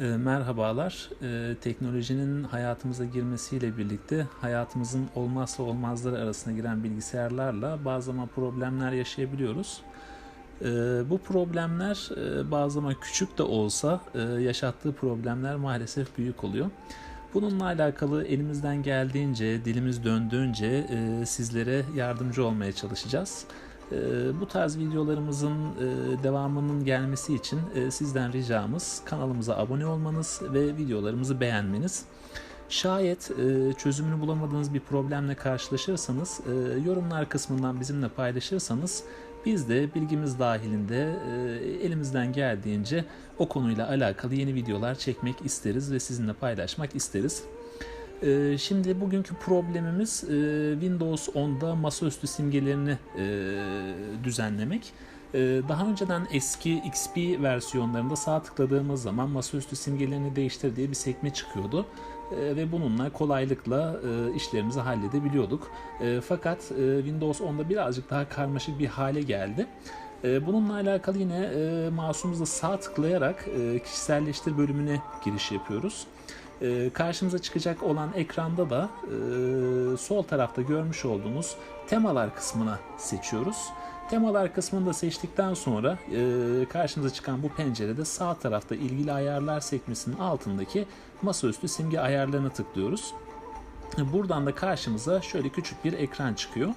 E, Merhabalar. E, Teknolojinin hayatımıza girmesiyle birlikte hayatımızın olmazsa olmazları arasına giren bilgisayarlarla bazı zaman problemler yaşayabiliyoruz. E, Bu problemler e, bazı zaman küçük de olsa e, yaşattığı problemler maalesef büyük oluyor. Bununla alakalı elimizden geldiğince, dilimiz döndüğünce e, sizlere yardımcı olmaya çalışacağız. E, Bu tarz videolarımızın e, devamının gelmesi için e, sizden ricamız kanalımıza abone olmanız ve videolarımızı beğenmeniz. Şayet e, çözümünü bulamadığınız bir problemle karşılaşırsanız yorumlar kısmından bizimle paylaşırsanız biz de bilgimiz dahilinde elimizden geldiğince o konuyla alakalı yeni videolar çekmek isteriz ve sizinle paylaşmak isteriz. Ee, Şimdi bugünkü problemimiz e, Windows 10'da masaüstü simgelerini e, düzenlemek. E, Daha önceden eski XP versiyonlarında sağ tıkladığımız zaman masaüstü simgelerini değiştir diye bir sekme çıkıyordu. Ve bununla kolaylıkla işlerimizi halledebiliyorduk. Fakat Windows 10'da birazcık daha karmaşık bir hale geldi. Bununla alakalı yine mouse'umuzla sağ tıklayarak kişiselleştir bölümüne giriş yapıyoruz. E, Karşımıza çıkacak olan ekranda da e, sol tarafta görmüş olduğunuz temalar kısmına seçiyoruz. Temalar kısmını da seçtikten sonra e, karşımıza çıkan bu pencerede sağ tarafta ilgili ayarlar sekmesinin altındaki masaüstü simge ayarlarına tıklıyoruz. Buradan da karşımıza şöyle küçük bir ekran çıkıyor.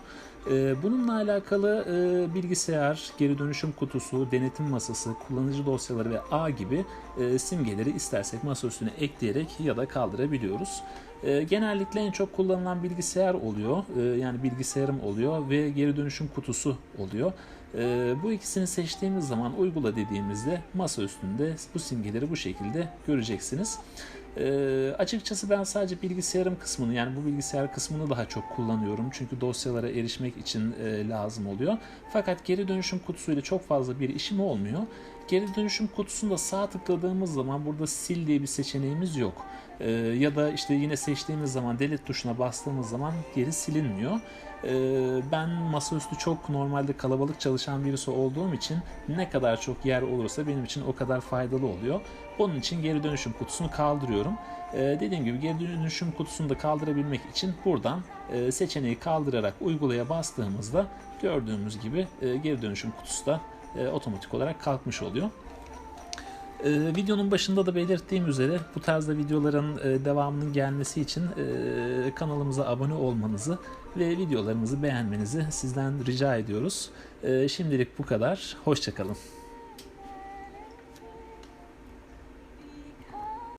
Ee, Bununla alakalı e, bilgisayar, geri dönüşüm kutusu, denetim masası, kullanıcı dosyaları ve ağ gibi e, simgeleri istersek masa üstüne ekleyerek ya da kaldırabiliyoruz. E, Genellikle en çok kullanılan bilgisayar oluyor. Yani bilgisayarım oluyor ve geri dönüşüm kutusu oluyor. Bu ikisini seçtiğimiz zaman uygula dediğimizde masa üstünde bu simgeleri bu şekilde göreceksiniz. Ee, açıkçası ben sadece bilgisayarım kısmını yani bu bilgisayar kısmını daha çok kullanıyorum. Çünkü dosyalara erişmek için e, lazım oluyor. Fakat geri dönüşüm kutusuyla çok fazla bir işim olmuyor. Geri dönüşüm kutusunda sağ tıkladığımız zaman burada sil diye bir seçeneğimiz yok. Ee, ya da işte yine seçtiğimiz zaman delete tuşuna bastığımız zaman geri silinmiyor. Ee, ben masaüstü çok normalde kalabalık çalışan birisi olduğum için ne kadar çok yer olursa benim için o kadar faydalı oluyor. Onun için geri dönüşüm kutusunu kaldırıyorum. Ee, dediğim gibi geri dönüşüm kutusunu da kaldırabilmek için buradan e, seçeneği kaldırarak uygulaya bastığımızda gördüğümüz gibi e, geri dönüşüm kutusu da e, otomatik olarak kalkmış oluyor. Ee, videonun başında da belirttiğim üzere bu tarzda videoların e, devamının gelmesi için e, kanalımıza abone olmanızı ve videolarımızı beğenmenizi sizden rica ediyoruz. E, şimdilik bu kadar. Hoşçakalın.